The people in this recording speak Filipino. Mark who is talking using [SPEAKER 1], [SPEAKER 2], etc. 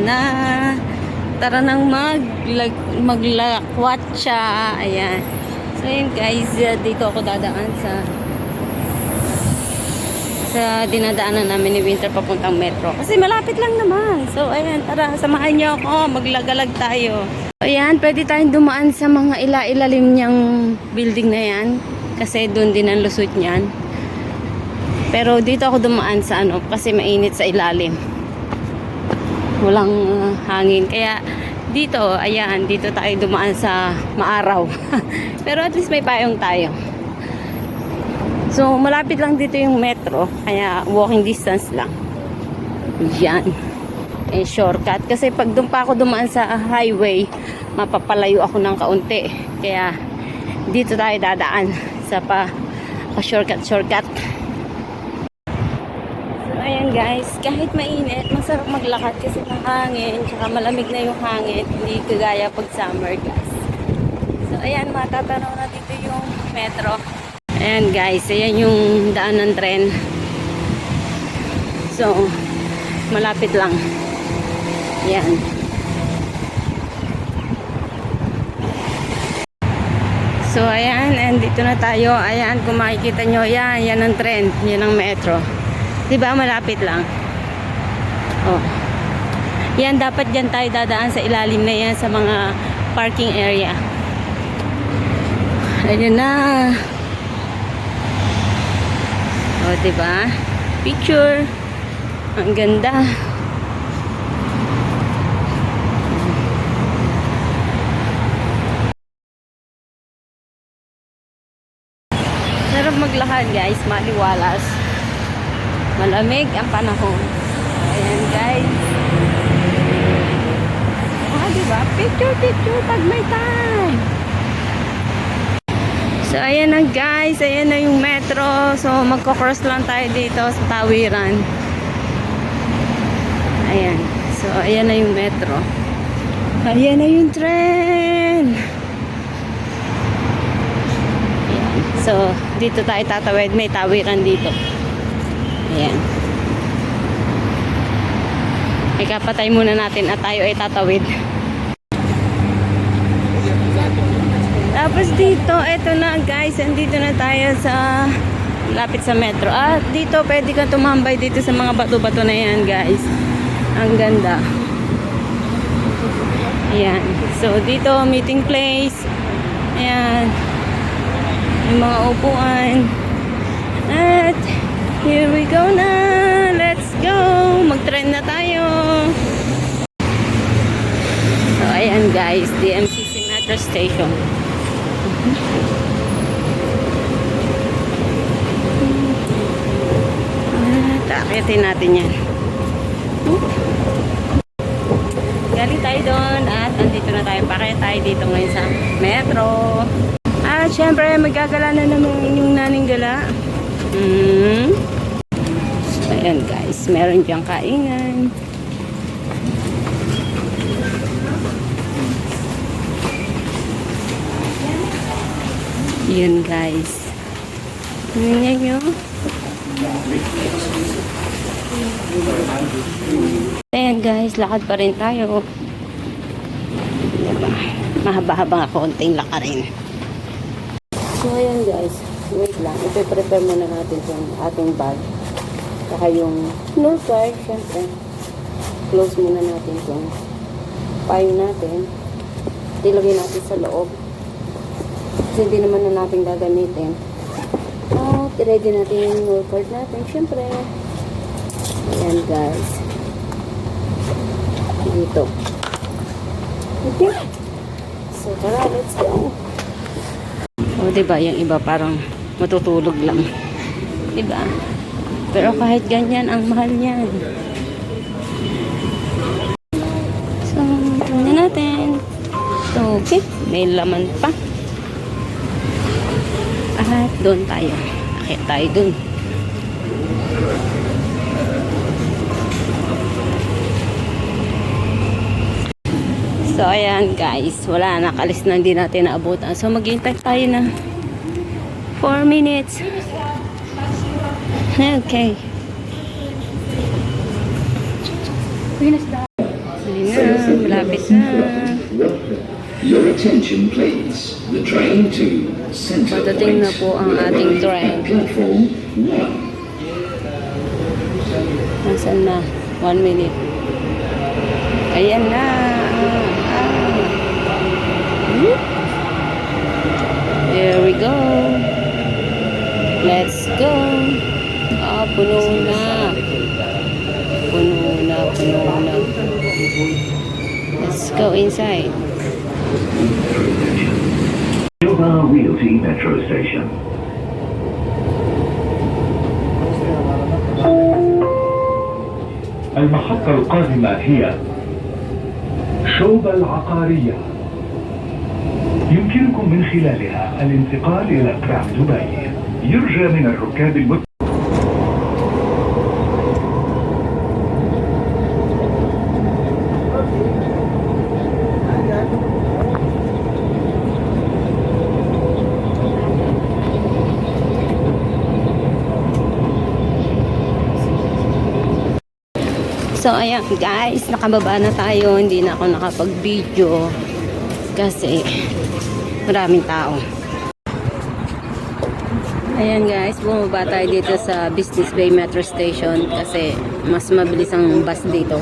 [SPEAKER 1] na. Tara nang mag, maglakwatsa. Ayan. So yun guys, uh, dito ako dadaan sa sa dinadaanan namin ni Winter papuntang metro. Kasi malapit lang naman. So ayan, tara, samahan niyo ako. Maglagalag tayo. Ayan, pwede tayong dumaan sa mga ila-ilalim niyang building na yan. Kasi doon din ang lusot niyan. Pero dito ako dumaan sa ano, kasi mainit sa ilalim. Walang uh, hangin. Kaya dito, ayan, dito tayo dumaan sa maaraw. Pero at least may payong tayo. So, malapit lang dito yung metro. Kaya walking distance lang. Yan. Eh, shortcut. Kasi pag doon pa ako dumaan sa highway, mapapalayo ako ng kaunti. Kaya, dito tayo dadaan sa pa, pa shortcut, shortcut. Ayan guys, kahit mainit, masarap maglakad kasi ng hangin, tsaka malamig na yung hangin, hindi kagaya pag summer guys. So, ayan, matatanaw na dito yung metro. Ayan guys, ayan yung daan ng tren. So, malapit lang. Ayan. So, ayan, and dito na tayo. Ayan, kung makikita nyo, yan, yan ang tren. Yan ang metro. Diba, malapit lang. Oh. Yan, dapat dyan tayo dadaan sa ilalim na yan sa mga parking area. Ayan na. O, diba? Picture. Ang ganda. Sarap maglakad guys, maliwalas. Malamig ang panahon. Ayan guys. Ah, diba? Picture, picture pag may time. So, ayan na guys. Ayan na yung metro. So, magko-cross lang tayo dito sa tawiran. Ayan. So, ayan na yung metro. Ayan na yung tren. Ayan. So, dito tayo tatawid. May tawiran dito. Ayan. Ikapatay muna natin at tayo ay tatawid. Tapos dito, eto na guys, andito na tayo sa lapit sa metro. At dito, pwede ka tumambay dito sa mga bato-bato na yan guys. Ang ganda. Ayan. So, dito, meeting place. Ayan. Yung mga upuan. At, here we go na. Let's go. Mag-trend na tayo. So, ayan guys, DMCC Metro Station. Ah, Takitin natin yan. Galing tayo doon at andito na tayo. Pakaya tayo dito ngayon sa metro. At syempre, magagala na naman yung naning gala. Hmm. So, ayan guys, meron diyang kainan. Yun guys. Tingnan nyo. Ayan guys, lakad pa rin tayo. Diba? Mahaba-haba nga konting lakarin. So ayan guys, wait lang. Ipe-prepare muna natin yung ating bag. Saka yung snow card, syempre. Close muna natin yung payo natin. Ilagay natin sa loob. Kasi hindi naman na natin gagamitin. At ready natin yung card natin, syempre. Ayan guys. Dito. Okay. So tara, let's go. O, diba, yung iba parang matutulog lang. Diba? Pero kahit ganyan, ang mahal niyan. So, tingnan natin. So, okay. May laman pa. At doon tayo. Akit tayo doon. So, ayan guys. Wala, nakalis na hindi natin naabutan. So, maghintay tayo na 4 minutes. Okay. Malapit na.
[SPEAKER 2] Your attention please. The train to Centre
[SPEAKER 1] Patating na po ang ating train.
[SPEAKER 2] at Platform 1.
[SPEAKER 1] Nasaan na? One minute. Ayan na. Ah. Whoop. Puno na. Puno na, puno na. Let's go inside.
[SPEAKER 3] Silver Realty Metro Station.
[SPEAKER 4] المحطة القادمة هي شوبة العقارية يمكنكم من خلالها الانتقال إلى ترام دبي يرجى من الركاب المت...
[SPEAKER 1] So, ayan guys, nakababa na tayo. Hindi na ako nakapag-video kasi maraming tao. Ayan guys, bumaba tayo dito sa Business Bay Metro Station kasi mas mabilis ang bus dito.